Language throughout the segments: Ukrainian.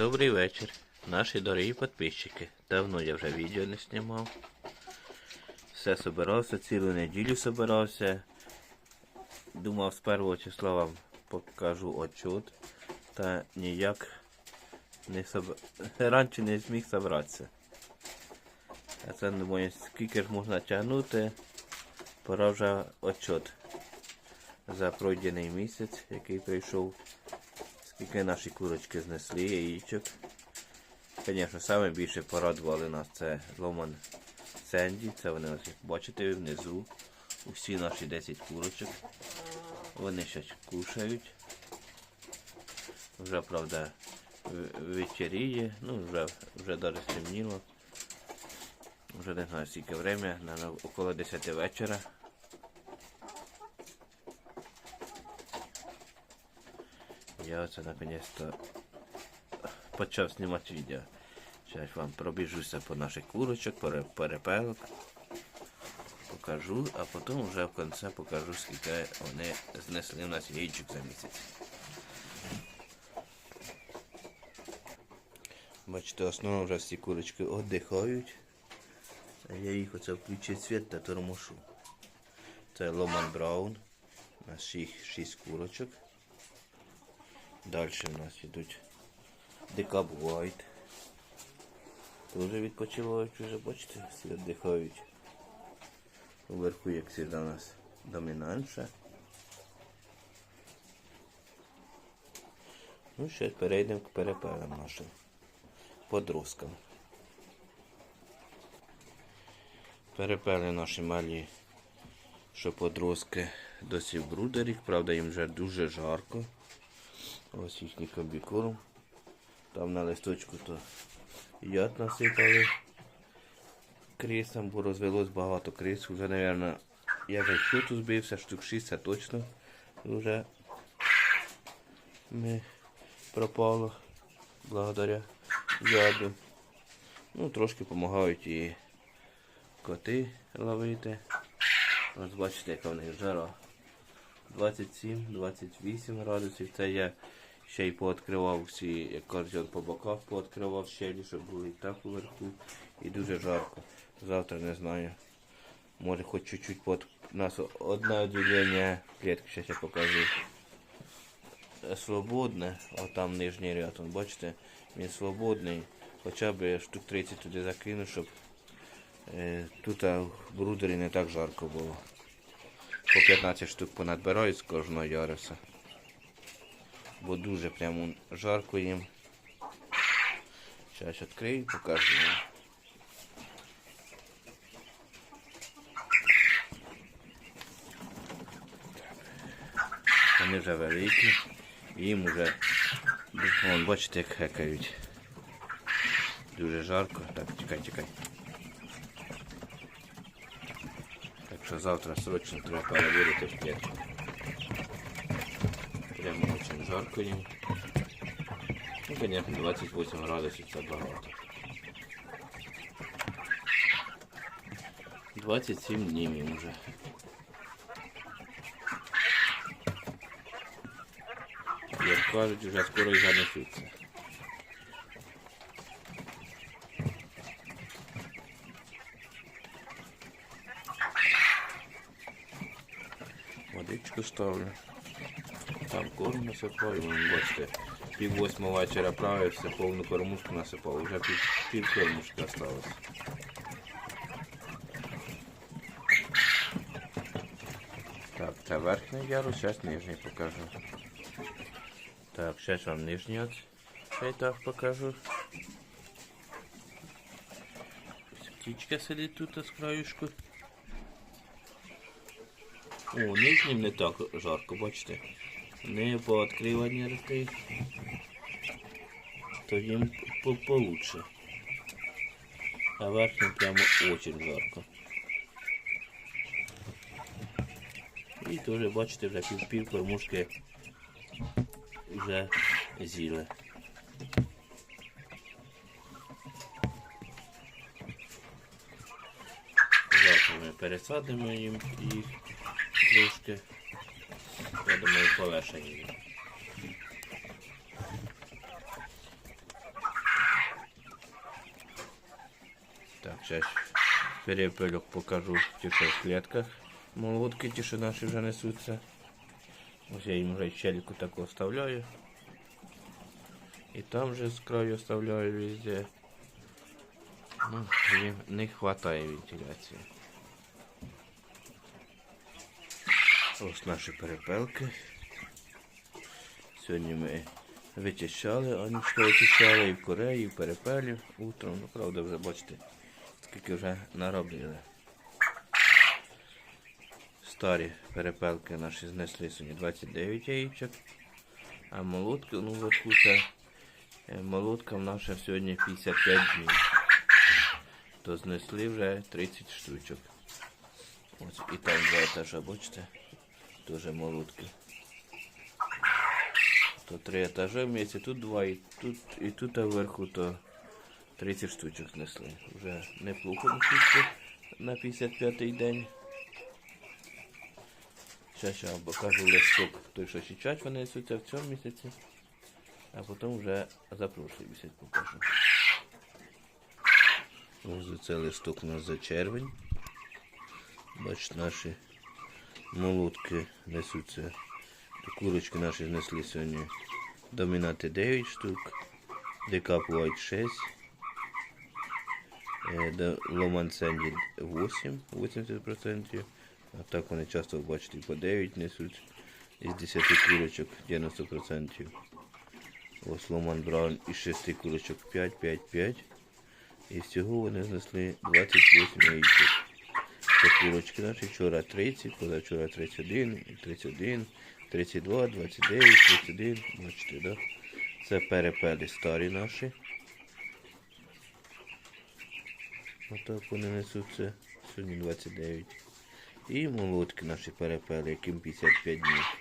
Добрий вечір, наші дорогі підписчики. Давно я вже відео не знімав. Все собирався, цілу неділю собирався. Думав, з першого числа вам покажу отчет. Та ніяк не соб... раніше не зміг зібратися. А це думаю, скільки ж можна тягнути. Пора вже отчет за пройдений місяць, який прийшов. Скільки наші курочки знесли яєчок. Звісно, саме більше порадували нас це Ломан Сенді. Це вони ось як бачите внизу. Усі наші 10 курочок. Вони ще кушають. Вже, правда, вечеріє, ну вже, вже навіть стемніло. Вже не знаю скільки время, около 10 вечора. Я оце наконец-то почав знімати відео. Зараз вам пробіжуся по наших курочок, пере- перепелок. Покажу, а потім вже в кінці покажу, скільки вони знесли у нас яєчок за місяць. Бачите, основно вже всі курочки віддихають. Я їх оце включив світ та тормошу. Це Ломан Браун. У нас їх 6 курочок. Далі у нас йдуть Декаб White. Тоже відпочивають вже, бачите, всі віддихають. Вверху, як завжди, у нас домінантша. Ну, ще перейдемо к перепелам нашим. Подросткам. Перепели наші малі, що подростки досі в брудері, правда їм вже дуже жарко. Ось їхній комбікорм. Там на листочку то яд насипали крисам, бо розвелось багато крис. Вже, мабуть, я вже щоту збився, штук 6 це точно вже ми пропало благодаря яду. Ну, трошки допомагають і коти ловити. Ось бачите, яка в них жара. 27-28 градусів. Це я ще й пооткривав всі, як кажуть, по боках пооткривав щелі, щоб було і так уверху. І дуже жарко. Завтра не знаю. Може хоч чуть-чуть под нас одне відділення клітки, зараз я покажу. Е, Свободне, а там нижній ряд, он, бачите, він свободний. Хоча б штук 30 туди закину, щоб е, тут в брудері не так жарко було. По 15 штук понадбирають з кожного яруса. Бо дуже прямо жарко їм. Зараз відкрию, покажу. вам. Вони вже великі. Їм вже, вон, бачите, як хекають. Дуже жарко. Так, тікай, тікай. що завтра срочно треба перевірити в клітку. Прямо дуже жарко їм. Ну, звісно, 28 градусів це багато. 27 днів їм вже. Як кажуть, вже скоро і занесуться. Ставлю. Там корм насипаю, бачите, пів восьмого вечора правився, повну кормушку насипав, вже пів, пів кормушки осталось. Так, це верхній ярус, зараз нижній покажу. Так, зараз вам нижній так покажу. Ось Птічка сидить тут з краюшку. О, нижнім не так жарко, бачите. Не по відкриванні рти. То їм по- получше. А верхнім прямо очень жарко. І теж, бачите, вже пів, пів кормушки вже з'їли. Завтра ми пересадимо їм їх кружки. Я думаю, полешені. Так, зараз перепилюк покажу тільки в клетках. Молодки тише наши уже несутся. несуться. Ось я їм вже щеліку таку оставляю. І там же с краю оставляю везде. Ну, їм не хватает вентиляции. Ось наші перепелки. Сьогодні ми вичищали, Анічка вичищала і в Кореї, і в перепелів утром. Ну, правда, вже бачите, скільки вже наробили. Старі перепелки наші знесли сьогодні 29 яєчок. А молотки, ну вверху це е, наша сьогодні 55 днів. То знесли вже 30 штучок. Ось і там два етажа, бачите? Теж молотки. То три етажа вместе, тут два, і тут, і тут вверху то 30 штучок знесли. Вже неплохо несуться на 55-й день. Зараз я вам покажу листок, той, що січать вони несуться в цьому місяці. А потім вже за прошлий місяць покажу. Ось це листок у нас за червень. Бачите, наші молотки несуться. Курочки наші знесли сьогодні. Домінати 9 штук. Декап White 6. е, до- Ломан Сенді 8, 80%. А так вони часто бачите по 9 несуть. Із 10 курочок 90%. Ось Ломан Браун із 6 курочок 5, 5, 5. І всього вони знесли 28 яєчок. Це курочки наші вчора 30, позавчора 31, 31, 32, 29, 31, бачите, да? Це перепели старі наші. Отак вони несуться. Сьогодні 29. І молотки наші перепели, яким 55 днів.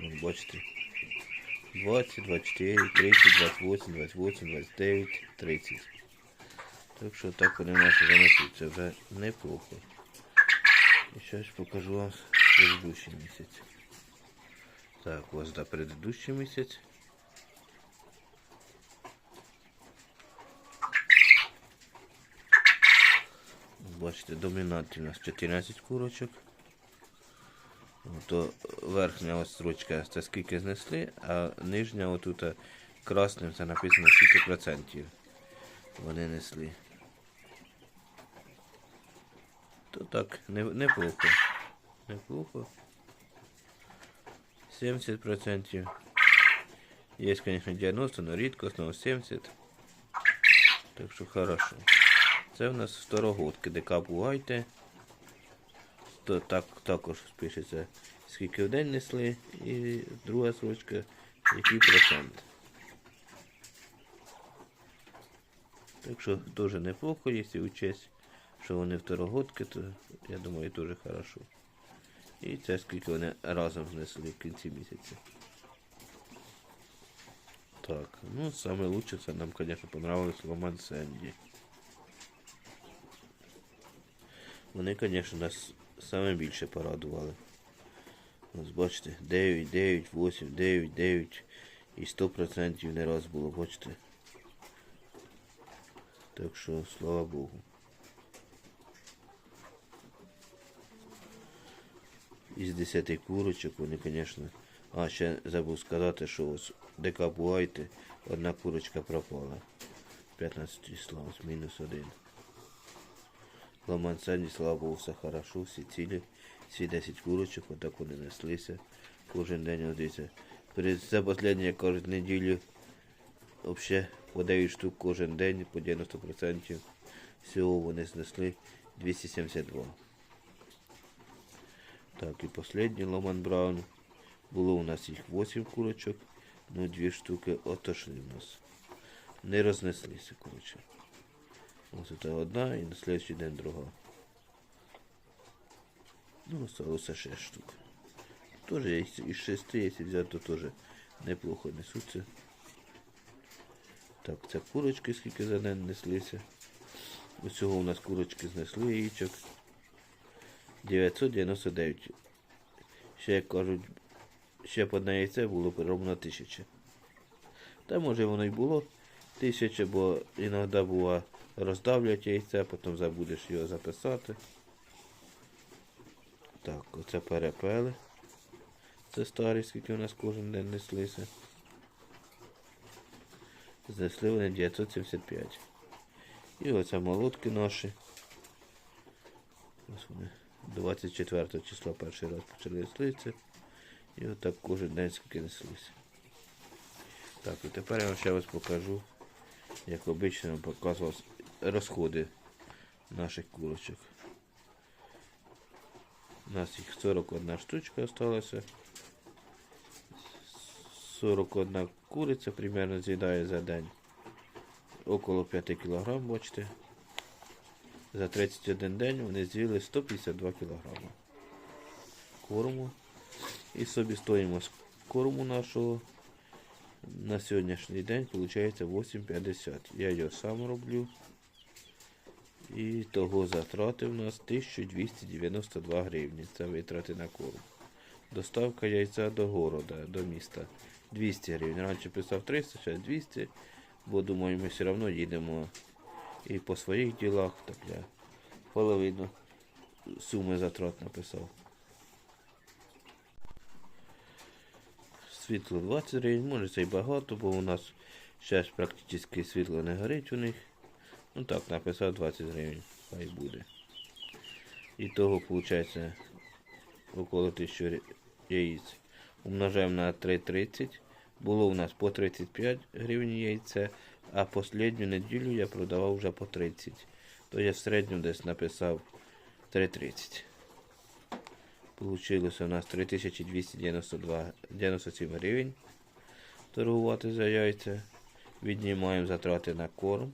Вон, Бачите. 20, 24, 30, 28, 28, 29, 30. Так що так вони наші занесуться вже неплохо. І зараз покажу вам предыдущий місяць. Так, ось за предыдущий місяць. Бачите, домінанті у нас 14 курочок. То верхня ось строчка це скільки знесли, а нижня отут красним це написано скільки процентів вони несли. То так, не, неплохо. Неплохо. 70%. Є, конечно, 90, но рідкосно 70. Так що хорошо. Це в нас второгодки декап Уайте. То так також пишеться, скільки в день несли, і друга строчка, який процент. Так що теж неплохо, якщо учесть, що вони второгодки, то я думаю теж хорошо. І це скільки вони разом знесли в кінці місяця. Так, ну лучше це нам, конечно, понравилось Ломан Сенді. Вони, конечно, нас саме більше порадували. Ось бачите, 9, 9, 8, 9, 9 і 100% не раз було, бачите. Так що, слава Богу. Із 10 курочок вони, звісно. А, ще забув сказати, що ось декабуайте, одна курочка пропала. 15 числа, мінус один. Ламансані, слава Богу, все хорошо, всі цілі. Всі 10 курочок, отак вони неслися. Кожен день одиться. Перед це останнє, кажуть, неділю. Взагалі по 9 штук кожен день, по 90%. Всього вони знесли 272. Так, і останній Ломан Браун. Було у нас їх 8 курочок, ну дві штуки отошли у нас. Не рознеслися, коротше. Ось це одна і на слідчий день друга. Ну, осталося 6 штук. Тоже із 6, якщо взяти, то теж неплохо несуться. Так, це курочки, скільки за день неслися. Усього у нас курочки знесли яєчок. 999. Ще як кажуть, ще б одне яйце було ровно тисяча. Та може воно й було тисяча, бо іноді була роздавлять яйце, потім забудеш його записати. Так, оце перепели. Це старі, скільки у нас кожен день неслися. Знесли вони 975. І оце молотки наші. Ось вони 24 числа перший раз почали неслися. І отак кожен день скільки неслися. Так, і тепер я ще раз покажу, як обично показував розходи наших курочок. У нас їх 41 штучка осталася. 41 куриця примерно з'їдає за день. Около 5 кг, бачите. За 31 день вони з'їли 152 кг корму. І собі стоїмость корму нашого на сьогоднішній день виходить 8,50. Я його сам роблю. І того затрати в нас 1292 гривні. Це витрати на корм. Доставка яйця до города, до міста 200 гривень. Раніше писав 300, зараз 200, бо думаю, ми все одно їдемо і по своїх ділах, так я половину суми затрат написав. Світло 20 гривень, може це й багато, бо у нас зараз практично світло не горить у них. Ну так, написав 20 гривень, хай буде. І того виходить около 1000 яєць. Умножаємо на 3,30. Було у нас по 35 гривень яйце, а останню неділю я продавав вже по 30. То я в середньому десь написав 3,30. Получилося у нас 3292 97 гривень торгувати за яйця. Віднімаємо затрати на корм,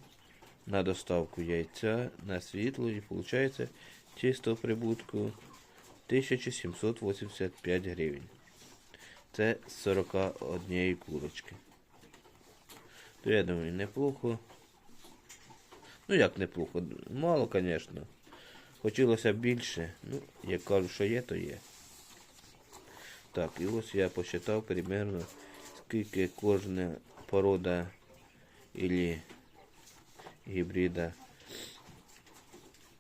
на доставку яйця, на світло і виходить чистого прибутку 1785 гривень. Це з 41 курочки. То я думаю, неплохо. Ну як неплохо? Мало, звісно. Хотілося більше. Ну, як кажу, що є, то є. Так, і ось я посчитав примерно, скільки кожна порода или гібрида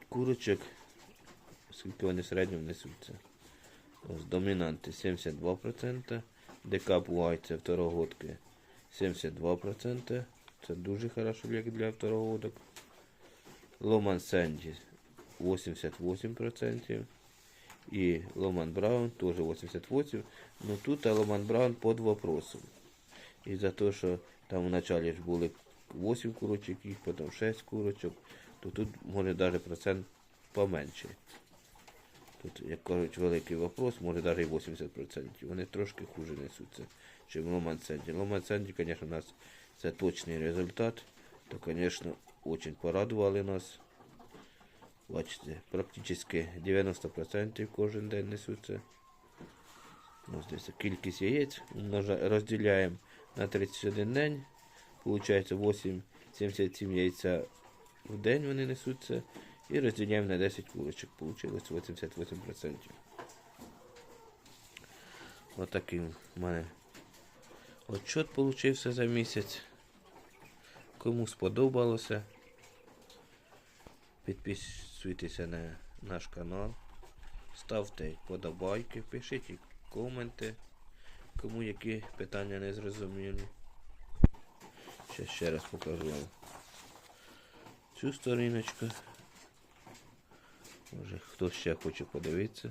курочок, скільки вони в середньому несуться. Ось домінанти 72%, декап White второгодки 72%. Це дуже хорошо як для второгодок. Ломан Сенді 88%. И Ломан Браун тоже 88%. Но тут Ломан Браун под вопросом. Из-за того, що там в начале ж були 8 курочок, їх потім 6 курочок, то тут може навіть процент поменше. Тут, як кажуть, великий вопрос, може навіть 80%. Вони трошки хуже несуться, ніж Ломан Сенді. Ломан Сенді, звісно, у нас це точний результат. То, звісно, дуже порадували нас. Бачите, практично 90% кожен день несуться. Ось десь кількість яєць розділяємо на 31 день. Получається 8,77 яйця в день вони несуться. І розділяємо на 10 курочок. Получилось 88%. Отакий в мене отчет получився за місяць. Кому сподобалося, підписуйтеся на наш канал, ставте подобайки, пишіть коменти, кому які питання не зрозумілі. Ще ще раз покажу вам цю сторіночку. Може хто ще хоче подивитися.